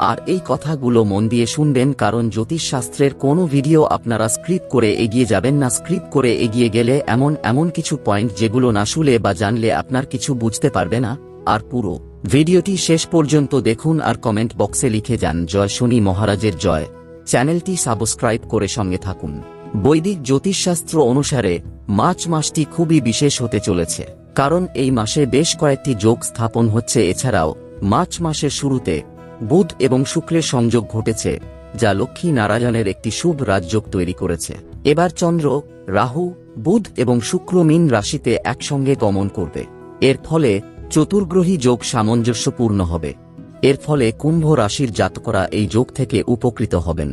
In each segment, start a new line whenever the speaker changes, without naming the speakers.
আর এই কথাগুলো মন দিয়ে শুনবেন কারণ জ্যোতিষশাস্ত্রের কোনো ভিডিও আপনারা স্ক্রিপ্ট করে এগিয়ে যাবেন না। স্ক্রিপ্ট করে এগিয়ে গেলে এমন এমন কিছু পয়েন্ট যেগুলো না শুলে বা জানলে আপনার কিছু বুঝতে পারবে না। আর পুরো ভিডিওটি শেষ পর্যন্ত দেখুন আর কমেন্ট বক্সে লিখে যান, জয় শনি মহারাজের জয়। চ্যানেলটি সাবস্ক্রাইব করে সঙ্গে থাকুন। বৈদিক জ্যোতিষশাস্ত্র অনুসারে মার্চ মাসটি খুবই বিশেষ হতে চলেছে, কারণ এই মাসে বেশ কয়েকটি যোগ স্থাপন হচ্ছে। এছাড়াও মার্চ মাসের শুরুতে বুধ এবং শুক্রের সংযোগ ঘটেছে, যা লক্ষ্মী নারায়ণের একটি শুভ রাজযোগ তৈরি করেছে। এবার চন্দ্র, রাহু, বুধ এবং শুক্র মিন রাশিতে একসঙ্গে গমন করবে। এর ফলে চতুর্গ্রহী যোগ সামঞ্জস্যপূর্ণ হবে। এর ফলে কুম্ভ রাশির জাতকরা এই যোগ থেকে উপকৃত হবেন।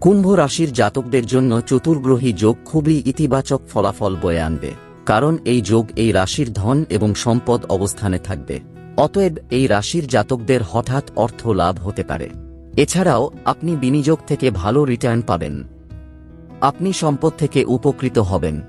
কুম্ভ রাশির জাতকদের জন্য চতুর্গ্রহী যোগ খুবই ইতিবাচক ফলাফল বয়ে আনবে, কারণ এই যোগ এই রাশির ধন এবং সম্পদ অবস্থানে থাকবে। অতএব এই রাশির জাতকদের হঠাৎ অর্থ লাভ হতে পারে। এছাড়াও, আপনি বিনিয়োগ থেকে ভালো রিটার্ন পাবেন। আপনি সম্পদ থেকে উপকৃত হবেন।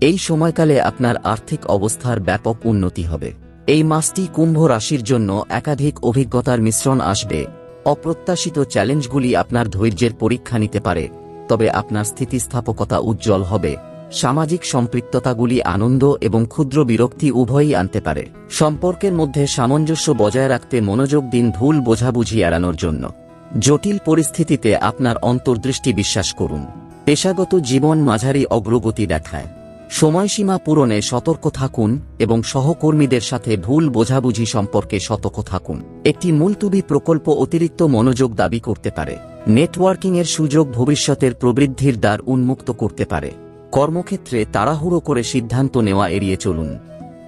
এই সময়কালে আপনার আর্থিক অবস্থার ব্যাপক উন্নতি হবে। এই মাসটি কুম্ভ রাশির জন্য একাধিক অভিজ্ঞতার মিশ্রণ আসবে। অপ্রত্যাশিত চ্যালেঞ্জগুলি আপনার ধৈর্যের পরীক্ষা নিতে পারে, তবে আপনার স্থিতিস্থাপকতা উজ্জ্বল হবে। সামাজিক সম্পৃক্ততাগুলি আনন্দ এবং ক্ষুদ্র বিরক্তি উভয়ই আনতে পারে। সম্পর্কের মধ্যে সামঞ্জস্য বজায় রাখতে মনোযোগ দিন ভুল বোঝাবুঝি এড়ানোর জন্য। জটিল পরিস্থিতিতে আপনার অন্তর্দৃষ্টি বিশ্বাস করুন। পেশাগত জীবন মাঝারি অগ্রগতি দেখায়। সময়সীমা পূরণে সতর্ক থাকুন এবং সহকর্মীদের সাথে ভুল বোঝাবুঝি সম্পর্কে সতর্ক থাকুন। একটি মুলতুবি প্রকল্প অতিরিক্ত মনোযোগ দাবি করতে পারে। নেটওয়ার্কিংয়ের সুযোগ ভবিষ্যতের প্রবৃদ্ধির দ্বার উন্মুক্ত করতে পারে। কর্মক্ষেত্রে তাড়াহুড়ো করে সিদ্ধান্ত নেওয়া এড়িয়ে চলুন।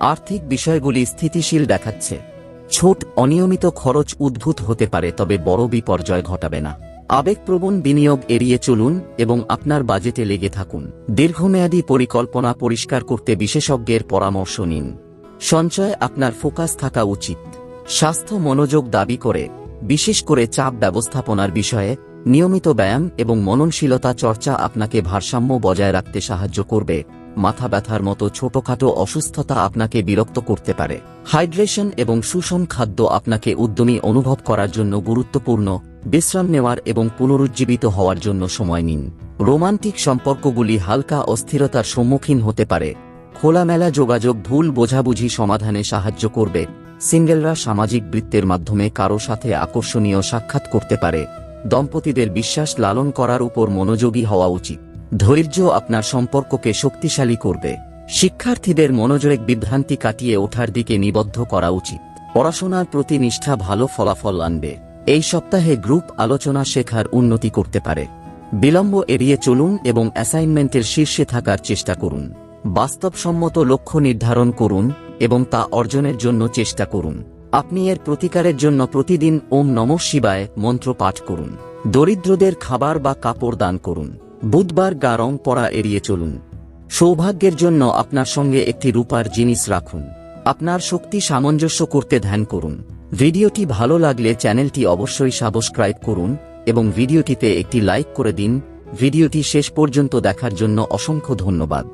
আর্থিক বিষয়গুলি স্থিতিশীল দেখাচ্ছে। ছোট, অনিয়মিত খরচ উদ্ভূত হতে পারে, তবে বড় বিপর্যয় ঘটাবে না। আবেগপ্রবণ বিনিয়োগ এড়িয়ে চলুন এবং আপনার বাজেটে লেগে থাকুন। দীর্ঘমেয়াদী পরিকল্পনা পরিষ্কার করতে বিশেষজ্ঞের পরামর্শ নিন। সঞ্চয় আপনার ফোকাস থাকা উচিত। স্বাস্থ্য মনোযোগ দাবি করে, বিশেষ করে চাপ ব্যবস্থাপনার বিষয়ে নিয়মিত ব্যায়াম এবং মননশীলতা চর্চা আপনাকে ভারসাম্য বজায় রাখতে সাহায্য করবে। মাথা ব্যথার মতো ছোটখাটো অসুস্থতা আপনাকে বিরক্ত করতে পারে। হাইড্রেশন এবং সুষম খাদ্য আপনাকে উদ্যমী অনুভব করার জন্য গুরুত্বপূর্ণ। বিশ্রাম নেওয়ার এবং পুনরুজ্জীবিত হওয়ার জন্য সময় নিন। রোমান্টিক সম্পর্কগুলি হালকা অস্থিরতার সম্মুখীন হতে পারে। খোলামেলা যোগাযোগ ভুল বোঝাবুঝি সমাধানে সাহায্য করবে। সিঙ্গেলরা সামাজিক বৃত্তের মাধ্যমে কারও সাথে আকর্ষণীয় সাক্ষাৎ করতে পারে। দম্পতিদের বিশ্বাস লালন করার উপর মনোযোগী হওয়া উচিত। ধৈর্য আপনার সম্পর্ককে শক্তিশালী করবে। শিক্ষার্থীদের মনোযোগ বিভ্রান্তি কাটিয়ে ওঠার দিকে নিবদ্ধ করা উচিত। পড়াশোনার প্রতি নিষ্ঠা ভালো ফলাফল আনবে। এই সপ্তাহে গ্রুপ আলোচনা শেখার উন্নতি করতে পারে। বিলম্ব এড়িয়ে চলুন এবং অ্যাসাইনমেন্টের শীর্ষে থাকার চেষ্টা করুন। বাস্তবসম্মত লক্ষ্য নির্ধারণ করুন এবং তা অর্জনের জন্য চেষ্টা করুন। আপনি এর প্রতিকারের জন্য প্রতিদিন ওম নম শিবায় মন্ত্র পাঠ করুন। দরিদ্রদের খাবার বা কাপড় দান করুন। বুধবার গা রং পরা এড়িয়ে চলুন। সৌভাগ্যের জন্য আপনার সঙ্গে একটি রূপার জিনিস রাখুন। আপনার শক্তি সামঞ্জস্য করতে ধ্যান করুন। ভিডিওটি ভালো লাগলে চ্যানেলটি অবশ্যই সাবস্ক্রাইব করুন এবং ভিডিওটিতে একটি লাইক করে দিন। ভিডিওটি শেষ পর্যন্ত দেখার জন্য অসংখ্য ধন্যবাদ।